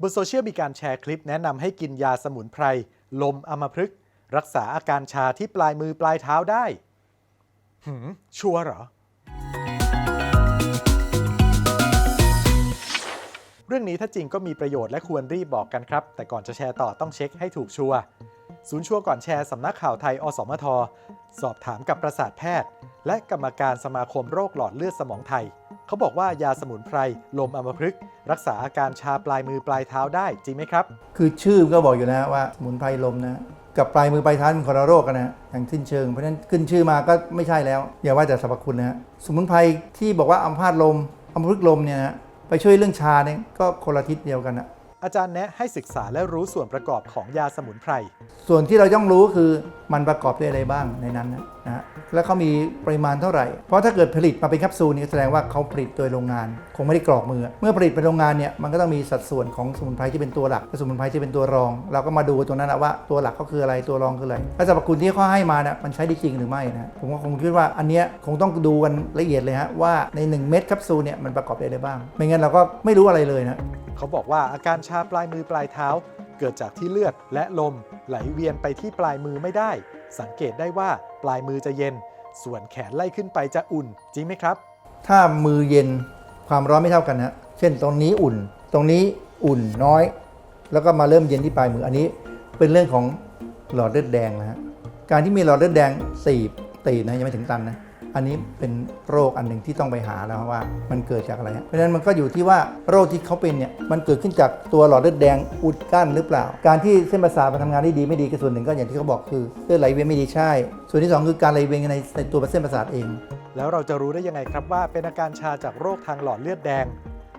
บนโซเชียลมีการแชร์คลิปแนะนำให้กินยาสมุนไพร ลมอมพฤกษ์รักษาอาการชาที่ปลายมือปลายเท้าได้ หืม ชัวร์เหรอ เรื่องนี้ถ้าจริงก็มีประโยชน์และควรรีบบอกกันครับ แต่ก่อนจะแชร์ต่อต้องเช็คให้ถูกชัวร์ศูนย์ชัวร์ก่อนแชร์สำนักข่าวไทย อสมท สอบถามกับประสาทแพทย์ และกรรมการสมาคมโรคหลอดเลือดสมองไทย เขาบอกว่ายาสมุนไพรลมอัมพฤกษ์รักษาอาการชาปลายมือปลายเท้าได้จริงไหมครับ คือชื่อมันก็บอกอยู่นะว่าสมุนไพรลมนะกับปลายมือปลายเท้าเป็นคนละโรคกันนะอย่างสิ้นเชิงเพราะฉะนั้นขึ้นชื่อมาก็ไม่ใช่แล้ว อย่าว่าแต่สรรพคุณนะฮะสมุนไพรที่บอกว่าอัมพาตลมอัมพฤกษ์ลมเนี่ยนะไปช่วยเรื่องชาเนี่ยก็คนละทิศเดียวกันนะอาจารย์แนะให้ศึกษาและรู้ส่วนประกอบของยาสมุนไพร ส่วนที่เราต้องรู้คือมันประกอบด้วยอะไรบ้างในนั้นนะ นะแล้วเขามีปริมาณเท่าไหร่ เพราะถ้าเกิดผลิตมาเป็นแคปซูลนี่แสดงว่าเขาผลิตโดยโรงงาน คงไม่ได้กรอกมือ เมื่อผลิตเป็นโรงงานเนี่ยมันก็ต้องมีสัดส่วนของสมุนไพรที่เป็นตัวหลักและสมุนไพรที่เป็นตัวรอง เราก็มาดูตรงนั้นนะว่าตัวหลักเขาคืออะไรตัวรองคืออะไรและสรรพคุณที่เขาให้มาเนี่ยมันใช้ได้จริงหรือไม่นะผมก็คงคิดว่าอันเนี้ยคงต้องดูกันละเอียดเลยฮะว่าใน 1 เม็ดแคปซูลเนี่ยมันประกอบด้วยอะไรบ้าง ไม่งั้นเราก็ไม่รู้อะไรเลยนะเขาบอกว่าอาการชาปลายมือปลายเท้า เกิดจากที่เลือดและลมไหลเวียนไปที่ปลายมือไม่ได้ สังเกตได้ว่า ปลายมือจะเย็น ส่วนแขนไล่ขึ้นไปจะอุ่น จริงไหมครับ ถ้ามือเย็นความร้อนไม่เท่ากันนะเช่นตรงนี้อุ่น ตรงนี้อุ่นน้อย แล้วก็มาเริ่มเย็นที่ปลายมืออันนี้ เป็นเรื่องของหลอดเลือดแดงนะฮะการที่มีหลอดเลือดแดงตีบตีบนะยังไม่ถึงตันนะ อันนี้เป็นโรคอันหนึ่งที่ต้องไปหาแล้วว่ามันเกิดจากอะไร เพราะฉะนั้นมันก็อยู่ที่ว่าโรคที่เขาเป็นเนี่ยมันเกิดขึ้นจากตัวหลอดเลือดแดงอุดกั้นหรือเปล่า การที่เส้นประสาทมันทำงานได้ดีไม่ดีก็ส่วนหนึ่งก็อย่างที่เขาบอกคือเลือดไหลเวียนไม่ดีใช่ ส่วนที่สองคือการไหลเวียนในในตัวเส้นประสาทเอง แล้วเราจะรู้ได้ยังไงครับว่าเป็นอาการชาจากโรคทางหลอดเลือดแดง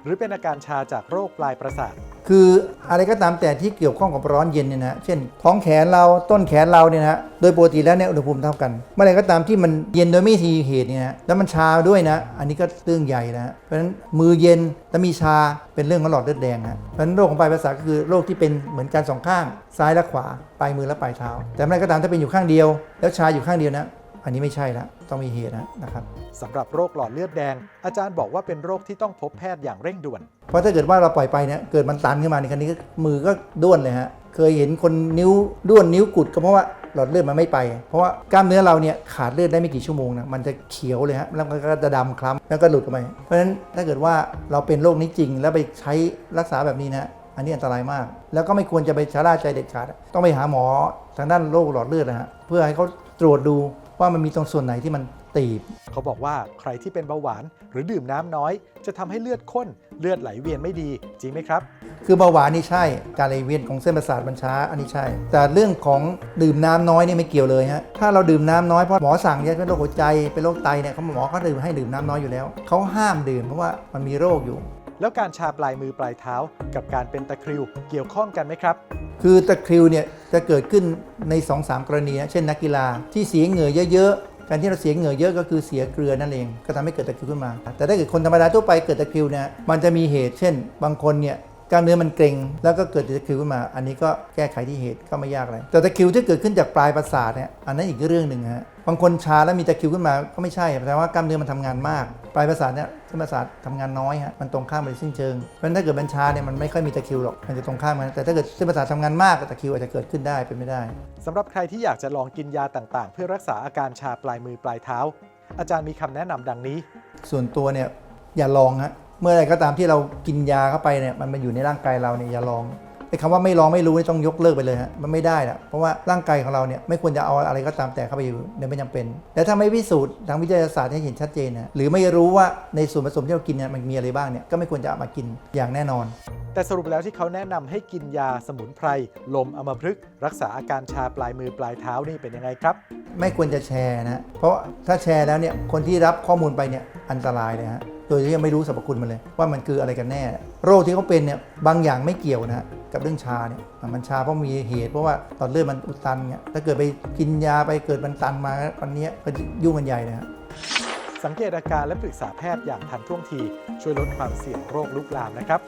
หรือเป็นอาการชาจากโรคปลายประสาท คืออะไรก็ตามแต่ที่เกี่ยวข้องกับร้อนเย็นเนี่ยนะเช่น ท้องแขนเราต้นแขนเราเนี่ยนะโดยปกติแล้วเนี่ยอุณหภูมิเท่ากัน เมื่อไรก็ตามที่มันเย็นโดยไม่ทีเหตุเนี่ยนะแล้วมันชาด้วยนะ อันนี้ก็เรื่องใหญ่นะเพราะฉะนั้นมือเย็นแล้วมีชาเป็นเรื่องของหลอดเลือดแดงนะเพราะฉะนั้นโรคของปลายประสาทก็คือโรคที่เป็นเหมือนกันสองข้างซ้ายและขวาปลายมือและปลายเท้า แต่เมื่อไรก็ตามถ้าเป็นอยู่ข้างเดียว แล้วชาอยู่ข้างเดียวนะ อันนี้ไม่ใช่ละต้องมีเหตุนะนะครับสำหรับโรคหลอดเลือดแดง อาจารย์บอกว่าเป็นโรคที่ต้องพบแพทย์อย่างเร่งด่วน เพราะถ้าเกิดว่าเราปล่อยไปเนี่ยเกิดมันตันขึ้นมาในคันนี้ก็มือก็ด้วนเลยฮะเคยเห็นคนนิ้วด้วนนิ้วกุดก็เพราะว่าหลอดเลือดมันไม่ไป เพราะว่ากล้ามเนื้อเราเนี่ยขาดเลือดได้ไม่กี่ชั่วโมงนะมันจะเขียวเลยฮะแล้วมันก็จะดำคล้ำแล้วก็หลุดออกไปเพราะฉะนั้นถ้าเกิดว่าเราเป็นโรคนี้จริง แล้วไปใช้รักษาแบบนี้นะอันนี้อันตรายมาก แล้วก็ไม่ควรจะไปชะล่าใจเด็ดขาด ต้องไปหาหมอทางด้านโรคหลอดเลือดนะฮะเพื่อให้เขาตรวจดู ว่ามันมีตรงส่วนไหนที่มันตีบ เขาบอกว่าใครที่เป็นเบาหวานหรือดื่มน้ำน้อย จะทำให้เลือดข้นเลือดไหลเวียนไม่ดีจริงไหมครับ คือเบาหวานนี่ใช่ การไหลเวียนของเส้นประสาทมันช้าอันนี้ใช่ แต่เรื่องของดื่มน้ำน้อยนี่ไม่เกี่ยวเลยฮะถ้าเราดื่มน้ำน้อยเพราะหมอสั่งเนี่ยเป็นโรคหัวใจเป็นโรคไตเนี่ยเขาหมอเขาดื่มให้ดื่มน้ำน้อยอยู่แล้วเขาห้ามดื่มเพราะว่ามันมีโรคอยู่ แล้วการชาปลายมือปลายเท้า กับการเป็นตะคริวเกี่ยวข้องกันไหมครับ คือตะคริวเนี่ยจะเกิดขึ้นใน2-3กรณีนะเช่นนักกีฬาที่เสียเหงื่อเยอะๆ การที่เราเสียเหงื่อเยอะก็คือเสียเกลือนั่นเอง ก็ทำให้เกิดตะคริวขึ้นมา แต่ถ้าเกิดคนธรรมดาทั่วไปเกิดตะคริวเนี่ยมันจะมีเหตุ เช่น บางคนเนี่ย ล้ามเนื้อมันเกร็งแล้วก็เกิดตะคริวขึ้นมา อันนี้ก็แก้ไขที่เหตุก็ไม่ยากอะไรแต่ตะคริวที่เกิดขึ้นจากปลายประสาทเนี่ยอันนั้นอีกเรื่องหนึ่งฮะบางคนชาแล้วมีตะคริวขึ้นมาก็ไม่ใช่แปลว่ากล้ามเนื้อมันทำงานมาก ปลายประสาทเนี่ยเส้นประสาททำงานน้อยฮะมันตรงข้ามไปสิ้นเชิงเพราะฉะนั้นถ้าเกิดมันชาเนี่ยมันไม่ค่อยมีตะคริวหรอกมันจะตรงข้ามกันแต่ถ้าเกิดเส้นประสาททำงานมากตะคริวอาจจะเกิดขึ้นได้เป็นไม่ได้สำหรับใครที่อยากจะลองกินยาต่างๆ เพื่อรักษาอาการชาปลายมือปลายเท้า อาจารย์มีคำแนะนำดังนี้ ส่วนตัวเนี่ยอย่าลองฮะ เมื่อไรก็ตามที่เรากินยาเข้าไปเนี่ยมันมาอยู่ในร่างกายเราเนี่ยอย่าลองไอ้คำว่าไม่ลองไม่รู้นี่ต้องยกเลิกไปเลยฮะมันไม่ได้นะเพราะว่าร่างกายของเราเนี่ยไม่ควรจะเอาอะไรก็ตามแต่เข้าไปอยู่โดยไม่จำเป็นและถ้าไม่พิสูจน์ทางวิทยาศาสตร์ให้เห็นชัดเจนนะหรือไม่รู้ว่าในส่วนผสมที่เรากินเนี่ยมันมีอะไรบ้างเนี่ยก็ไม่ควรจะเอามากินอย่างแน่นอน แต่สรุปแล้วที่เขาแนะนำให้กินยาสมุนไพรลมอัมพฤกษ์รักษาอาการชาปลายมือปลายเท้านี่เป็นยังไงครับ ไม่ควรจะแชร์นะเพราะถ้าแชร์แล้วเนี่ยคนที่รับข้อมูลไปเนี่ยอันตรายเลยฮะ โดยที่ยังไม่รู้สรรพคุณมันเลย ว่ามันคืออะไรกันแน่ โรคที่เขาเป็นเนี่ยบางอย่างไม่เกี่ยวนะฮะกับเรื่องชาเนี่ยมันชาเพราะมีเหตุเพราะว่าตอนเลือดมันอุดตันเนี่ยถ้าเกิดไปกินยาไปเกิดมันตันมาวันนี้ก็ยุ่งกันใหญ่นะฮะสังเกตอาการและปรึกษาแพทย์อย่างทันท่วงทีช่วยลดความเสี่ยงโรคลุกลามนะครับ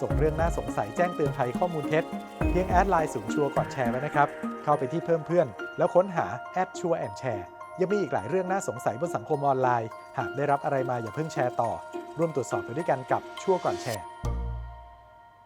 ส่งเรื่องน่าสงสัยแจ้งเตือนภัยข้อมูลเท็จ เพียงแอดไลน์สูงชัวร์ก่อนแชร์ไว้นะครับ เข้าไปที่เพิ่มเพื่อน แล้วค้นหาแอดชัวร์แอนแชร์ ยังมีอีกหลายเรื่องน่าสงสัยบนสังคมออนไลน์ หากได้รับอะไรมาอย่าเพิ่งแชร์ต่อ ร่วมตรวจสอบไปด้วยกันกับชั่วก่อนแชร์